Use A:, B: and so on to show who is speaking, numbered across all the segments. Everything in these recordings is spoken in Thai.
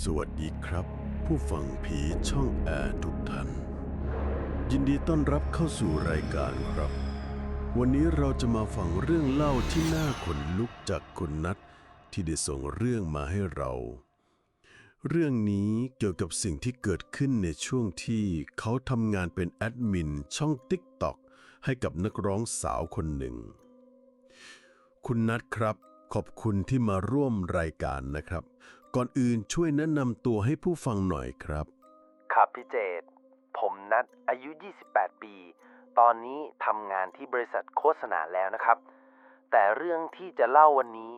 A: สวัสดีครับ ผู้ฟังผีช่องแอร์ทุกท่าน ยินดีต้อนรับเข้าสู่รายการครับ วันนี้เราจะมาฟังเรื่องเล่าที่น่าขนลุกจากคุณนัทที่ได้ส่งเรื่องมาให้เรา เรื่องนี้เกี่ยวกับสิ่งที่เกิดขึ้นในช่วงที่เขาทำงานเป็นแอดมินช่อง TikTok ให้กับนักร้องสาวคนหนึ่ง คุณนัทครับขอบคุณที่มาร่วมรายการนะครับ ก่อนอื่นช่วยแนะนำตัวให้ผู้ฟังหน่อยครับ
B: ครับพี่เจต ผมนัดอายุ 28 ปี ตอนนี้ทำงานที่บริษัทโฆษณาแล้วนะครับ แต่เรื่องที่จะเล่าวันนี้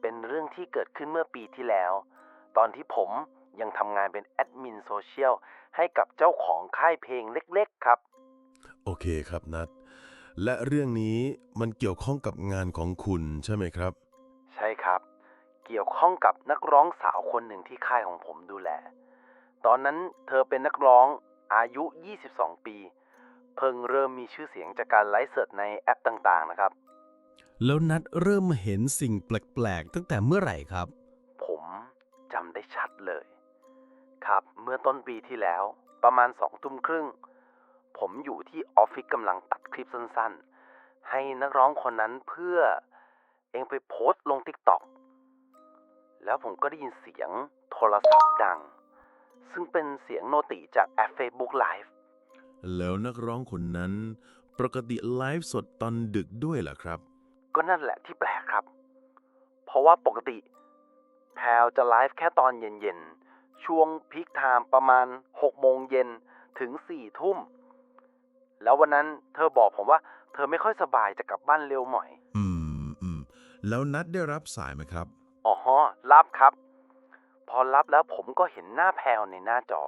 B: เป็นเรื่องที่เกิดขึ้นเมื่อปีที่แล้ว ตอนที่ผมยังทำงานเป็นแอดมินโซเชียลให้กับเจ้าของค่ายเพลงเล็กๆครับ
A: โอเคครับนัทและเรื่องนี้มันเกี่ยวข้องกับงานของคุณใช่ไหมครับ
B: ใช่ครับ เกี่ยวข้องกับนักร้องสาวคนหนึ่งที่ค่ายของผมดูแล ตอนนั้นเธอเป็นนักร้องอายุ 22 ปี เพิ่งเริ่มมีชื่อเสียงจากการไลฟ์สดในแอปต่างๆนะครับ
C: แล้วนัดเริ่มเห็นสิ่งแปลกๆตั้งแต่เมื่อไหร่ครับ
B: ผมจำได้ชัดเลย ครับ เมื่อต้นปีที่แล้วประมาณสองทุ่มครึ่ง ผมอยู่ที่ออฟฟิศกำลังตัดคลิปสั้นๆ ให้นักร้องคนนั้นเพื่อเองไปโพสต์ลง t ิ k t o k แล้วผมก็ได้ยินเสียงโทรศัพท์ดัง ซึ่งเป็นเสียงโนติจากแอป Facebook Live
A: แล้วนักร้องคนนั้น ปกติไลฟ์สดตอนดึกด้วยเหรอครับ
B: ก็นั่นแหละที่แปลกครับ เพราะว่าปกติ แพลวจะไลฟ์แค่ตอนเย็นๆ ช่วงพีคไทม์ประมาณ6โมงเย็นถึง4ทุ่ม แล้ววันนั้นเธอบอกผมว่า เธอไม่ค่อยสบายจะกลับบ้านเร็วหน่อย
A: อืมอืมแล้วนัดได้รับสายไหมครับ
B: อ๋อรับครับ พอรับแล้วผมก็เห็นหน้าแพลวในหน้าจอ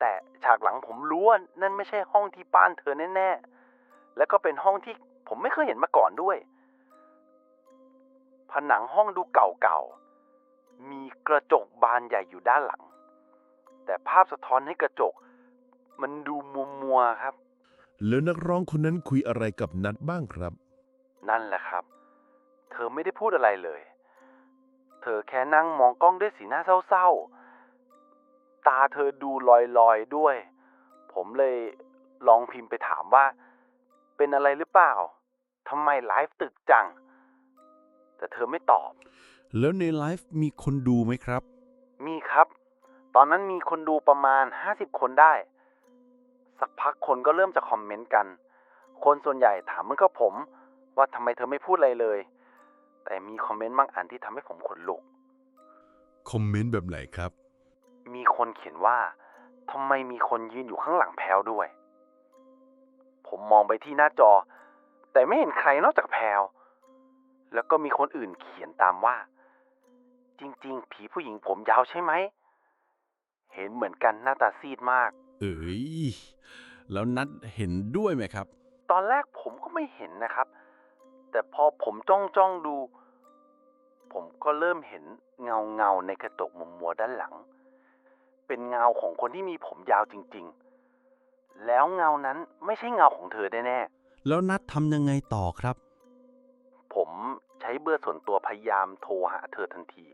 B: แต่ฉากหลังผมรู้ว่านั่นไม่ใช่ห้องที่บ้านเธอแน่ๆ แล้วก็เป็นห้องที่ผมไม่เคยเห็นมาก่อนด้วย ผนังห้องดูเก่าๆ มีกระจกบานใหญ่อยู่ด้านหลัง แต่ภาพสะท้อนให้กระจก มันดูมัวมัวๆครับ
A: แล้วนักร้องคนนั้นคุยอะไรกับนัดบ้างครับ
B: นั่นแหละครับ เธอไม่ได้พูดอะไรเลย เธอแค่นั่งมองกล้องด้วยสีหน้าเศร้าๆ ตาเธอดูลอยๆด้วย ผมเลยลองพิมพ์ไปถามว่า เป็นอะไรหรือเปล่าทำไมไลฟ์ตึกจัง แต่เธอไม่ตอบ
C: แล้วในไลฟ์มีคนดูไหมครับ
B: มีครับ ตอนนั้นมีคนดูประมาณ 50 คนได้ สักพักคนก็เริ่มจะคอมเมนต์กัน คนส่วนใหญ่ถามเหมือนกับผม ว่าทำไมเธอไม่พูดอะไรเลย แต่มีคอมเมนต์บางอันที่ทำให้ผมขนลุก
A: คอมเมนต์แบบไหนครับ
B: มีคนเขียนว่าทำไมมีคนยืนอยู่ข้างหลังแพลวด้วย ผมมองไปที่หน้าจอ แต่ไม่เห็นใครนอกจากแพลวแล้วก็มีคนอื่นเขียนตามว่า จริงๆ ผีผู้หญิงผมยาวใช่ไหม เห็นเหมือนกันหน้าตาซีดมาก
C: เอ้ยแล้วนัดเห็นด้วยไหมครับ
B: ตอนแรกผมก็ไม่เห็นนะครับ แต่พอผมจ้องจ้องดู ผมก็เริ่มเห็นเงาเงาๆในกระจกมุมมัวด้านหลัง เป็นเงาของคนที่มีผมยาวจริง ๆ แล้วเงานั้นไม่ใช่เงาของเธอแน่
C: แล้วนัดทำยังไงต่อครับ
B: ๆผมใช้เบอร์ส่วนตัวพยายามโทรหาเธอทันที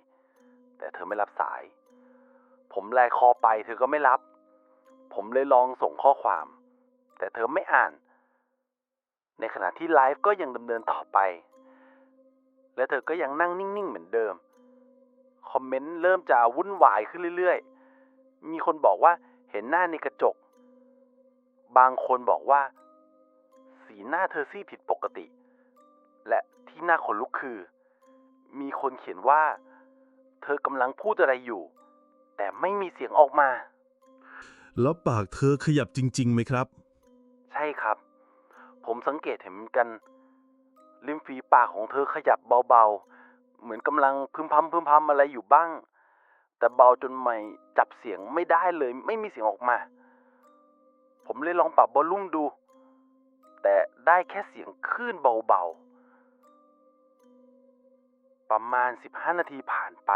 B: แต่เธอไม่รับสาย ผมแลคอไปเธอก็ไม่รับ ผมเลยลองส่งข้อความ แต่เธอไม่อ่าน ในขณะที่ไลฟ์ก็ยังดำเนินต่อไป และเธอก็ยังนั่งนิ่งๆ เหมือนเดิม คอมเมนต์เริ่มจะวุ่นวายขึ้นเรื่อยๆ มีคนบอกว่าเห็นหน้าในกระจก บางคนบอกว่า สีหน้าเธอซีดผิดปกติ และที่น่าขนลุกคือ มีคนเขียนว่า เธอกำลังพูดอะไรอยู่ แต่ไม่มีเสียงออกมา
A: แล้วปากเธอขยับจริงๆไหมครับ
B: ใช่ครับ ผมสังเกตเห็นเหมือนกัน ริมฝีปากของเธอขยับเบาๆ เหมือนกำลังพึมพำพึมพำอะไรอยู่บ้าง แต่เบาจนไม่จับเสียงไม่ได้เลย ไม่มีเสียงออกมา ผมเลยลองปรับบอลลุ่มดู แต่ได้แค่เสียงคลื่นเบาๆ ประมาณ 15 นาทีผ่านไป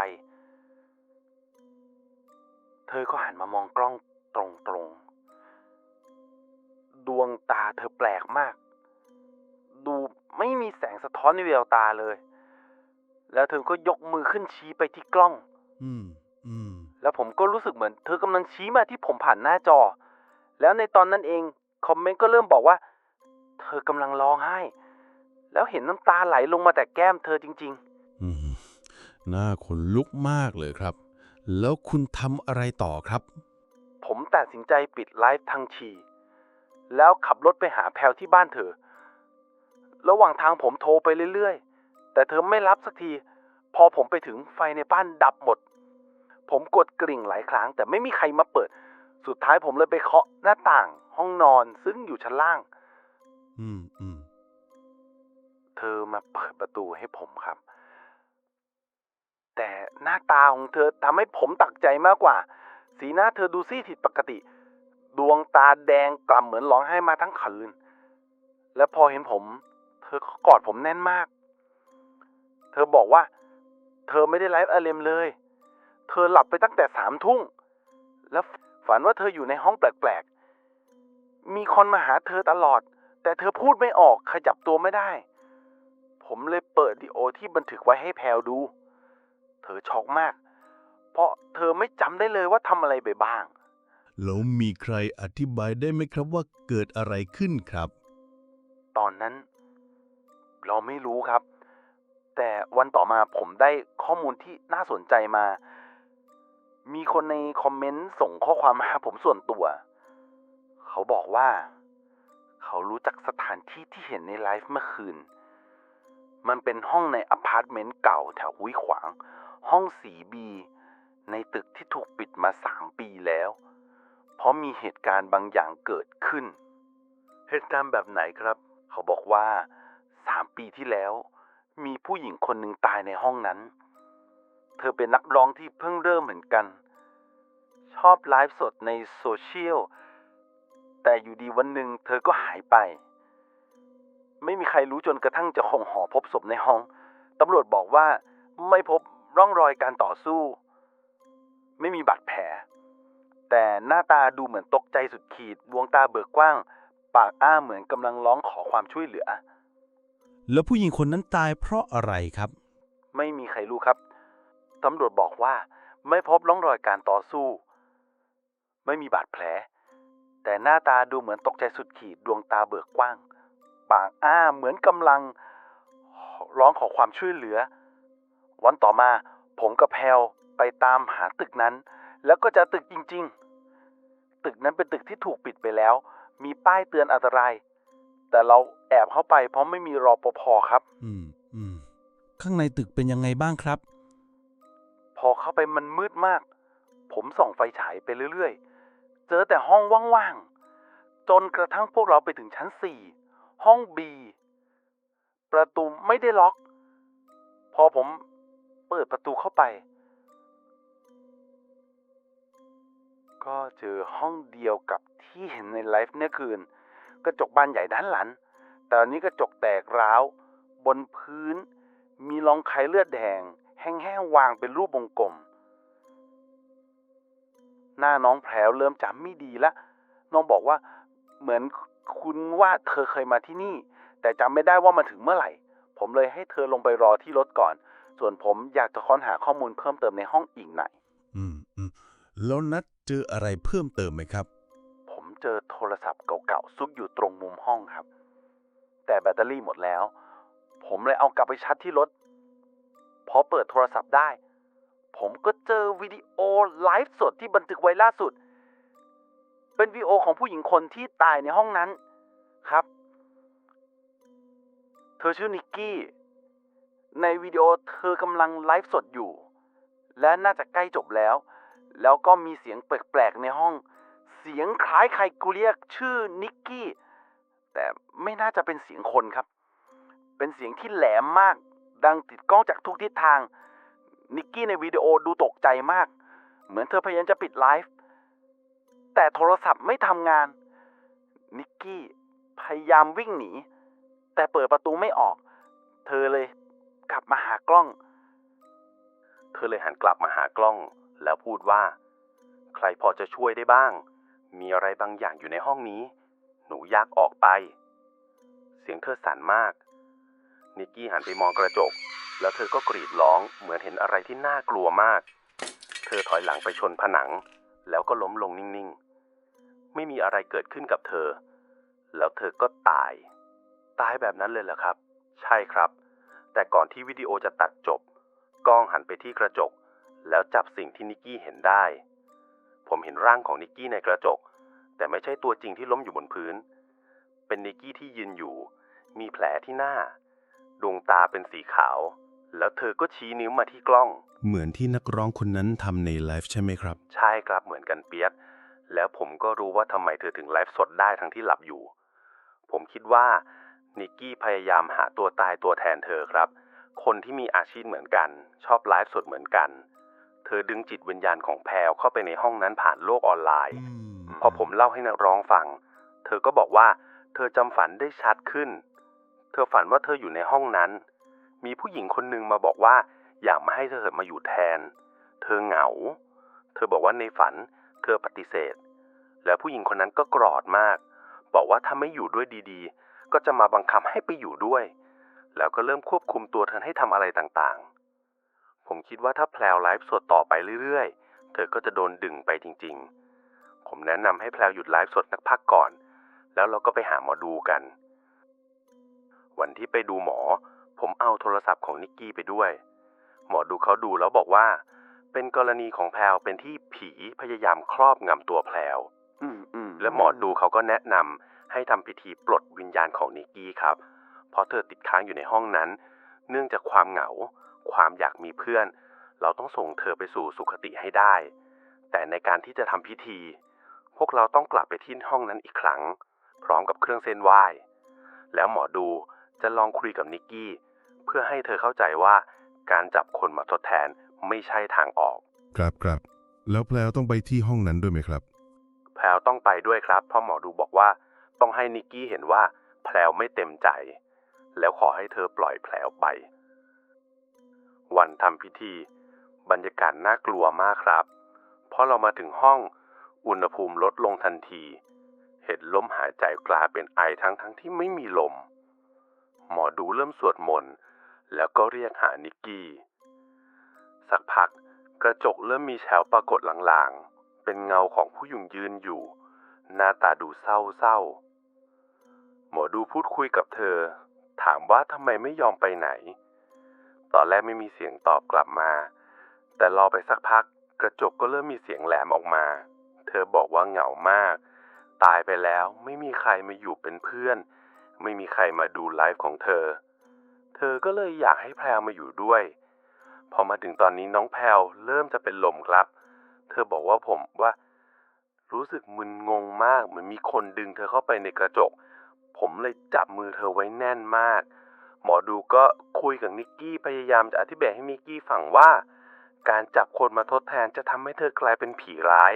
B: เธอก็หันมามองกล้องตรงๆ ดวงตาเธอแปลกมาก ดูไม่มีแสงสะท้อนในแววตาเลย แล้วเธอก็ยกมือขึ้นชี้ไปที่กล้อง
C: อืม อืม
B: แล้วผมก็รู้สึกเหมือน เธอกำลังชี้มาที่ผมผ่านหน้าจอ แล้วในตอนนั้นเองคอมเมนต์ก็เริ่มบอกว่า เธอกำลังร้องไห้ แล้วเห็นน้ำตาไหลลงมาแต่แก้มเธอจริง
C: อืมน่าขนลุกมากเลยครับ แล้วคุณทำอะไรต่อครับ
B: ๆผมตัดสินใจปิดไลฟ์ทางชี แล้วขับรถไปหาแพลวที่บ้านเธอ ระหว่างทางผมโทรไปเรื่อยๆ แต่เธอไม่รับสักที พอผมไปถึงไฟในบ้านดับหมด ผมกดกริ่งหลายครั้ง แต่ไม่มีใครมาเปิด สุดท้ายผมเลยไปเคาะหน้าต่าง ห้องนอนซึ่งอยู่ชั้นล่าง
C: อืมอืม
B: เธอมาเปิดประตูให้ผมครับ แต่หน้าตาของเธอทำให้ผมตักใจมากกว่า สีหน้าเธอดูซีดผิดปกติ ดวงตาแดงกล่ำเหมือนร้องไห้มาทั้งคืน และพอเห็นผม เธอก็กอดผมแน่นมาก เธอบอกว่า เธอไม่ได้ไลฟ์อารมเลย เธอหลับไปตั้งแต่สามทุ่งแล้วฝันว่าเธออยู่ในห้องแปลกๆ มีคนมาหาเธอตลอด แต่เธอพูดไม่ออกขยับตัวไม่ได้ ผมเลยเปิดดีโอที่บันทึกไว้ให้แพลวดู เธอช็อกมาก เพราะเธอไม่จำได้เลยว่าทำอะไรไปบ้าง
C: แล้วมีใครอธิบายได้ไหมครับว่าเกิดอะไรขึ้นครับ
B: ตอนนั้น เราไม่รู้ครับ แต่วันต่อมาผมได้ข้อมูลที่น่าสนใจมา มีคนในคอมเมนต์ส่งข้อความมาผมส่วนตัว เขาบอกว่า เขารู้จักสถานที่ที่เห็นในไลฟ์เมื่อคืน มันเป็นห้องในอพาร์ตเมนต์เก่าแถวห้วยขวาง ห้องสีบีในตึกที่ถูกปิดมาสามปีแล้ว เพราะมีเหตุการณ์บางอย่างเกิดขึ้น เหตุการณ์แบบไหนครับ เขาบอกว่าสามปีที่แล้ว มีผู้หญิงคนหนึ่งตายในห้องนั้น เธอเป็นนักร้องที่เพิ่งเริ่มเหมือนกัน ชอบไลฟ์สดในโซเชียล แต่อยู่ดีวันหนึ่งเธอก็หายไป ไม่มีใครรู้จนกระทั่งจะคงหอพบศพในห้อง ตำรวจบอกว่าไม่พบร่องรอยการต่อสู้ ไม่มีบาดแผล แต่หน้าตาดูเหมือนตกใจสุดขีด ดวงตาเบิกกว้าง ปากอ้าเหมือนกำลังร้องขอความช่วยเหลือ
C: แล้วผู้หญิงคนนั้นตายเพราะอะไรครับ
B: ไม่มีใครรู้ครับ ตำรวจบอกว่าไม่พบร่องรอยการต่อสู้ ไม่มีบาดแผล แต่หน้าตาดูเหมือนตกใจสุดขีด ดวงตาเบิกกว้าง ปากอ้าเหมือนกำลัง ร้องขอความช่วยเหลือ วันต่อมาผมกับแพลวไปตามหาตึกนั้น แล้วก็เจะตึกจริง ๆ ตึกนั้นเป็นตึกที่ถูกปิดไปแล้ว มีป้ายเตือนอันตราย แต่เราแอบเข้าไปเพราะไม่มีรอปภครับ
C: อืมอืมข้างในตึกเป็นยังไงบ้างครับ
B: พอเข้าไปมันมืดมาก ผมส่องไฟฉายไปเรื่อยๆ เจอแต่ห้องว่างๆ จนกระทั่งพวกเราไปถึงชั้นสี่ห้องบีประตูไม่ได้ล็อก พอผมเปิดประตูเข้าไป ก็เจอห้องเดียวกับที่เห็นในไลฟ์เนี่ยคืน กระจกบานใหญ่ด้านหลัง แต่อันนี้กระจกแตกร้าว บนพื้น มีรองไขเลือดแดง แห้งๆวางเป็นรูปวงกลม หน้าน้องแพรวเริ่มจำไม่ดีละ น้องบอกว่าเหมือนคุณว่าเธอเคยมาที่นี่ แต่จำไม่ได้ว่ามาถึงเมื่อไหร่ ผมเลยให้เธอลงไปรอที่รถก่อน ส่วนผมอยากจะค้นหาข้อมูลเพิ่มเติมในห้องอีกหน่อย
C: อืมอืมแล้วนัด เจออะไรเพิ่มเติมไหมครับ
B: ผมเจอโทรศัพท์เก่าๆซุกอยู่ตรงมุมห้องครับ แต่แบตเตอรี่หมดแล้ว ผมเลยเอากลับไปชาร์จที่รถ พอเปิดโทรศัพท์ได้ ผมก็เจอวิดีโอไลฟ์สดที่บันทึกไว้ล่าสุด เป็นวิดีโอของผู้หญิงคนที่ตายในห้องนั้นครับ เธอชื่อนิกกี้ ในวิดีโอเธอกำลังไลฟ์สดอยู่ และน่าจะใกล้จบแล้ว แล้วก็มีเสียงแปลกๆในห้อง เสียงคล้ายใครกูเรียกชื่อนิกกี้ แต่ไม่น่าจะเป็นเสียงคนครับ เป็นเสียงที่แหลมมาก ดังติดกล้องจากทุกทิศทาง นิกกี้ในวิดีโอดูตกใจมาก เหมือนเธอพยายามจะปิดไลฟ์ แต่โทรศัพท์ไม่ทำงาน นิกกี้พยายามวิ่งหนี แต่เปิดประตูไม่ออก เธอเลยกลับมาหากล้อง
D: เธอเลยหันกลับมาหากล้อง แล้วพูดว่า ใครพอจะช่วยได้บ้าง มีอะไรบางอย่างอยู่ในห้องนี้ หนูอยากออกไป เสียงเธอสั่นมาก นิกกี้หันไปมองกระจก แล้วเธอก็กรีดร้องเหมือนเห็นอะไรที่น่ากลัวมาก เธอถอยหลังไปชนผนัง แล้วก็ล้มลงนิ่งๆ ไม่มีอะไรเกิดขึ้นกับเธอ แล้วเธอก็ตาย ตายแบบนั้นเลยเหรอครับ ใช่ครับ แต่ก่อนที่วิดีโอจะตัดจบ กล้องหันไปที่กระจก แล้วจับสิ่งที่นิกกี้เห็นได้ ผมเห็นร่างของนิกกี้ในกระจก แต่ไม่ใช่ตัวจริงที่ล้มอยู่บนพื้น เป็นนิกกี้ที่ยืนอยู่ มีแผลที่หน้า ดวงตาเป็นสีขาว แล้วเธอก็ชี้นิ้วมาที่กล้อง
C: เหมือนที่นักร้องคนนั้นทำในไลฟ์ใช่ไหมครับ
D: ใช่ครับเหมือนกันเปียกแล้วผมก็รู้ว่าทำไมเธอถึงไลฟ์สดได้ทั้งที่หลับอยู่ ผมคิดว่านิกกี้พยายามหาตัวตายตัวแทนเธอครับ คนที่มีอาชีพเหมือนกัน ชอบไลฟ์สดเหมือนกัน เธอดึงจิตวิญญาณของแพรวเข้าไปในห้องนั้นผ่านโลกออนไลน์ พอผมเล่าให้นักร้องฟัง เธอก็บอกว่า เธอจำฝันได้ชัดขึ้น เธอฝันว่าเธออยู่ในห้องนั้น มีผู้หญิงคนหนึ่งมาบอกว่า อยากมาให้เธอมาอยู่แทน เธอเหงา เธอบอกว่าในฝัน เธอปฏิเสธ แล้วผู้หญิงคนนั้นก็กรอดมาก บอกว่าถ้าไม่อยู่ด้วยดีๆ ก็จะมาบังคับให้ไปอยู่ด้วย แล้วก็เริ่มควบคุมตัวเธอให้ทำอะไรต่างๆ ผมคิดว่าถ้าแพลวไลฟ์สดต่อไปเรื่อยๆ เธอก็จะโดนดึงไปจริงๆ ผมแนะนำให้แพลวหยุดไลฟ์สดนักพักก่อน แล้วเราก็ไปหาหมอดูกัน วันที่ไปดูหมอ ผมเอาโทรศัพท์ของนิกกี้ไปด้วย หมอดูเขาดูแล้วบอกว่า เป็นกรณีของแพลวเป็นที่ผีพยายามครอบงำตัวแพลว
B: อืมอืม
D: และหมอดูเขาก็แนะนำให้ทำพิธีปลดวิญญาณของนิกกี้ครับ เพราะเธอติดค้างอยู่ในห้องนั้น เนื่องจากความเหงา ความอยากมีเพื่อน เราต้องส่งเธอไปสู่สุคติให้ได้ แต่ในการที่จะทำพิธี พวกเราต้องกลับไปที่ห้องนั้นอีกครั้ง พร้อมกับเครื่องเส้นไหว้ แล้วหมอดูจะลองคุยกับนิกกี้ เพื่อให้เธอเข้าใจว่าการจับคนมาทดแทนไม่ใช่ทางออก
E: ครับครับ แล้วแพลวต้องไปที่ห้องนั้นด้วยไหมครับ
D: แพลวต้องไปด้วยครับ เพราะหมอดูบอกว่าต้องให้นิกกี้เห็นว่าแพลวไม่เต็มใจ แล้วขอให้เธอปล่อยแพลวไป วันทำพิธี บรรยากาศน่ากลัวมากครับ เพราะเรามาถึงห้องอุณหภูมิลดลงทันที เห็นลมหายใจกลายเป็นไอทั้งทั้งที่ไม่มีลม หมอดูเริ่มสวดมนต์แล้วก็เรียกหานิกกี้ สักพักกระจกเริ่มมีแฉวปรากฏหลางๆ เป็นเงาของผู้หญิงยืนอยู่ หน้าตาดูเศร้าๆ หมอดูพูดคุยกับเธอ ถามว่าทำไมไม่ยอมไปไหน ตอนแรกไม่มีเสียงตอบกลับมา แต่รอไปสักพัก กระจกก็เริ่มมีเสียงแหลมออกมา เธอบอกว่าเหงามาก ตายไปแล้วไม่มีใครมาอยู่เป็นเพื่อน ไม่มีใครมาดูไลฟ์ของเธอ เธอก็เลยอยากให้แพรวมาอยู่ด้วย พอมาถึงตอนนี้น้องแพรวเริ่มจะเป็นลมครับ เธอบอกว่าผมว่า รู้สึกมึนงงมากเหมือนมีคนดึงเธอเข้าไปในกระจก ผมเลยจับมือเธอไว้แน่นมาก หมอดูก็คุยกับนิกกี้พยายามจะอธิบายให้นิกกี้ฟังว่า การจับคนมาทดแทนจะทำให้เธอกลายเป็นผีร้าย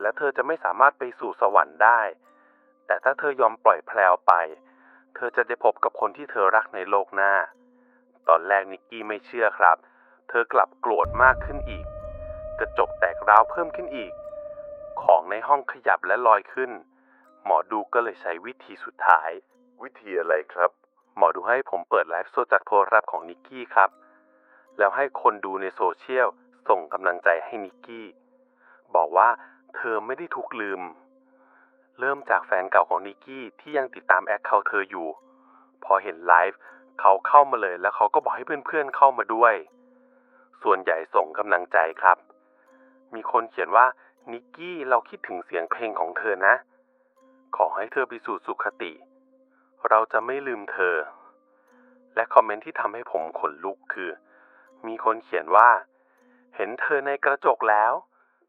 D: และเธอจะไม่สามารถไปสู่สวรรค์ได้ แต่ถ้าเธอยอมปล่อยแพลวไป เธอจะได้พบกับคนที่เธอรักในโลกหน้า ตอนแรกนิกกี้ไม่เชื่อครับ เธอกลับโกรธมากขึ้นอีก กระจกแตกร้าวเพิ่มขึ้นอีก ของในห้องขยับและลอยขึ้น หมอดูก็เลยใช้วิธีสุดท้าย วิธีอะไรครับ หมอดูให้ผมเปิดไลฟ์สดจากโทรศัพท์ของนิกกี้ครับ แล้วให้คนดูในโซเชียลส่งกำลังใจให้นิกกี้ บอกว่าเธอไม่ได้ถูกลืม เริ่มจากแฟนเก่าของนิกกี้ที่ยังติดตามแอคเคาท์เธออยู่ พอเห็นไลฟ์เขาเข้ามาเลยแล้วเขาก็บอกให้เพื่อนๆเข้ามาด้วย ส่วนใหญ่ส่งกำลังใจครับ มีคนเขียนว่านิกกี้เราคิดถึงเสียงเพลงของเธอนะ ขอให้เธอไปสู่สุขติ เราจะไม่ลืมเธอ และคอมเมนต์ที่ทำให้ผมขนลุกคือ มีคนเขียนว่า เห็นเธอในกระจกแล้ว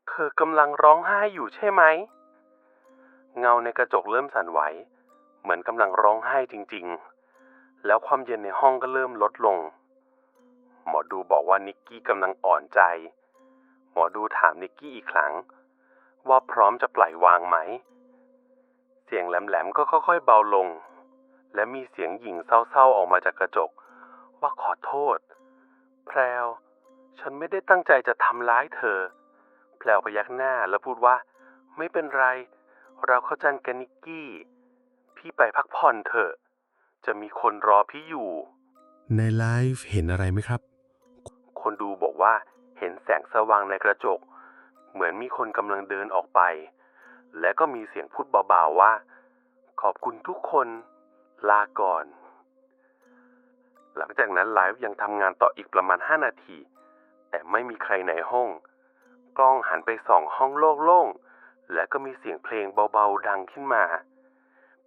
D: เธอกำลังร้องไห้อยู่ใช่ไหม เงาในกระจกเริ่มสั่นไหว เหมือนกำลังร้องไห้จริง ๆ แล้วความเย็นในห้องก็เริ่มลดลง หมอดูบอกว่านิกกี้กำลังอ่อนใจ หมอดูถามนิกกี้อีกครั้ง ว่าพร้อมจะปล่อยวางไหม เสียงแหลมๆก็ค่อยๆเบาลง และมีเสียงหญิงเศร้าๆออกมาจากกระจก ว่าขอโทษ แพรว ฉันไม่ได้ตั้งใจจะทำร้ายเธอ แพรวพยักหน้าแล้วพูดว่า ไม่เป็นไร เราเข้าใจกันนิกกี้ พี่ไปพักผ่อนเถอะ จะมีคนรอพี่อยู่
C: ในไลฟ์เห็นอะไรไหมครับ
D: คนดูบอกว่าเห็นแสงสว่างในกระจก เหมือนมีคนกำลังเดินออกไป และก็มีเสียงพูดเบาๆว่า ขอบคุณทุกคน ลาก่อน หลังจากนั้นไลฟ์ยังทำงานต่ออีกประมาณ 5 นาที แต่ไม่มีใครในห้อง กล้องหันไปส่องห้องโล่งๆ และก็มีเสียงเพลงเบาๆ ดังขึ้นมา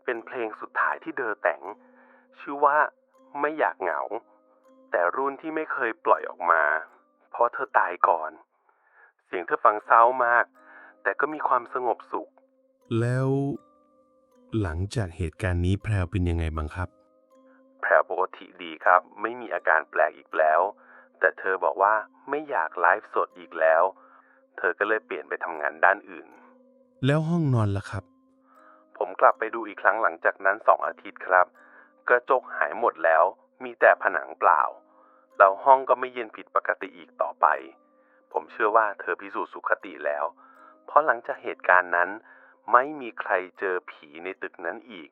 D: เป็นเพลงสุดท้ายที่เดอแต่ง ชื่อว่าไม่อยากเหงา แต่รุ่นที่ไม่เคยปล่อยออกมา เพราะเธอตายก่อน เสียงเธอฟังเศร้ามาก แต่ก็มีความสงบสุข
C: แล้ว หลังจากเหตุการณ์นี้แพรวเป็นยังไงบ้างครับ
D: แพรวปกติดีครับ ไม่มีอาการแปลกอีกแล้ว แต่เธอบอกว่าไม่อยากไลฟ์สดอีกแล้ว เธอก็เลยเปลี่ยนไปทำงานด้านอื่น
C: แล้วห้องนอนล่ะครับ
D: ผมกลับไปดูอีกครั้งหลังจากนั้นสองอาทิตย์ครับ กระจกหายหมดแล้ว มีแต่ผนังเปล่า แล้วห้องก็ไม่เย็นผิดปกติอีกต่อไป ผมเชื่อว่าเธอพิสูจน์สุขติแล้ว เพราะหลังจากเหตุการณ์นั้น ไม่มีใครเจอผีในตึกนั้นอีก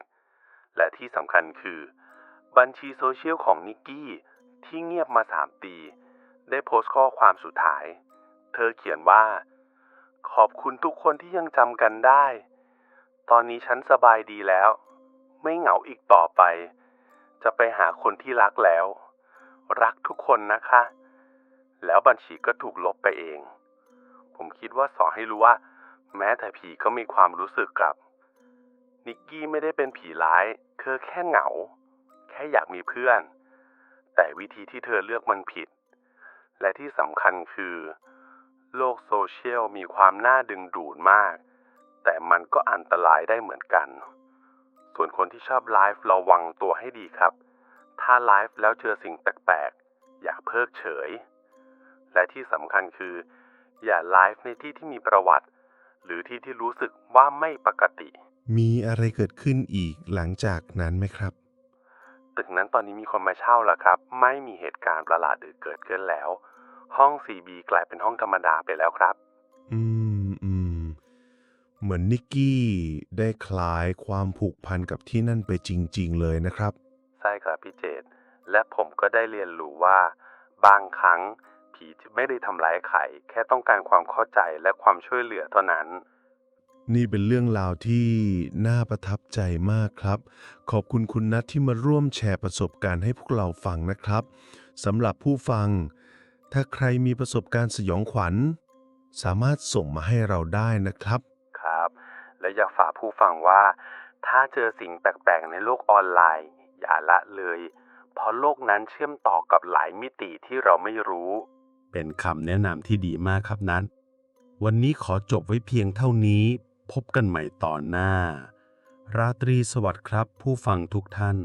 D: และที่สำคัญคือ บัญชีโซเชียลของนิกกี้ที่เงียบมาสามปี ได้โพสต์ข้อความสุดท้าย เธอเขียนว่า ขอบคุณทุกคนที่ยังจำกันได้ ตอนนี้ฉันสบายดีแล้ว ไม่เหงาอีกต่อไป จะไปหาคนที่รักแล้ว รักทุกคนนะคะ แล้วบัญชีก็ถูกลบไปเอง ผมคิดว่าสอนให้รู้ว่า แม้แต่ผีก็มีความรู้สึกกับ นิกกี้ไม่ได้เป็นผีร้ายเธอแค่เหงา แค่อยากมีเพื่อน แต่วิธีที่เธอเลือกมันผิด และที่สำคัญคือ โลกโซเชียลมีความน่าดึงดูดมาก แต่มันก็อันตรายได้เหมือนกัน ส่วนคนที่ชอบไลฟ์ระวังตัวให้ดีครับ ถ้าไลฟ์แล้วเจอสิ่งแปลกๆ อย่าเพิกเฉย และที่สำคัญคือ อย่าไลฟ์ในที่ที่มีประวัติ หรือที่ที่รู้สึกว่าไม่ปกติ
E: มีอะไรเกิดขึ้นอีกหลังจากนั้นไหมครับ
D: ตึกนั้นตอนนี้มีคนมาเช่าแล้วครับ ไม่มีเหตุการณ์ประหลาดอื่นเกิดขึ้นแล้ว ห้อง 4B กลายเป็นห้องธรรมดาไปแล้วครับ
E: อืมอืมเหมือนนิกกี้ได้คลายความผูกพันกับที่นั่นไปจริง ๆ เลยนะครับ
D: ใช่ครับพี่เจตและผมก็ได้เรียนรู้ว่า บางครั้ง ผีไม่ได้ทำร้ายใครแค่ต้องการความเข้าใจและความช่วยเหลือเท่านั้น
E: นี่เป็นเรื่องราวที่น่าประทับใจมากครับ ขอบคุณคุณนัทที่มาร่วมแชร์ประสบการณ์ให้พวกเราฟังนะครับสำหรับผู้ฟัง ถ้าใครมีประสบการณ์สยองขวัญ สามารถส่งมาให้เราได้นะครับ
D: ครับ และอยากฝากผู้ฟังว่า ถ้าเจอสิ่งแปลกๆในโลกออนไลน์ อย่าละเลย เพราะโลกนั้นเชื่อมต่อกับหลายมิติที่เราไม่รู้
C: เป็นคำแนะนำที่ดีมากครับนัทวันนี้ขอจบไว้เพียงเท่านี้ พบกันใหม่ตอนหน้า ราตรีสวัสดิ์ครับผู้ฟังทุกท่าน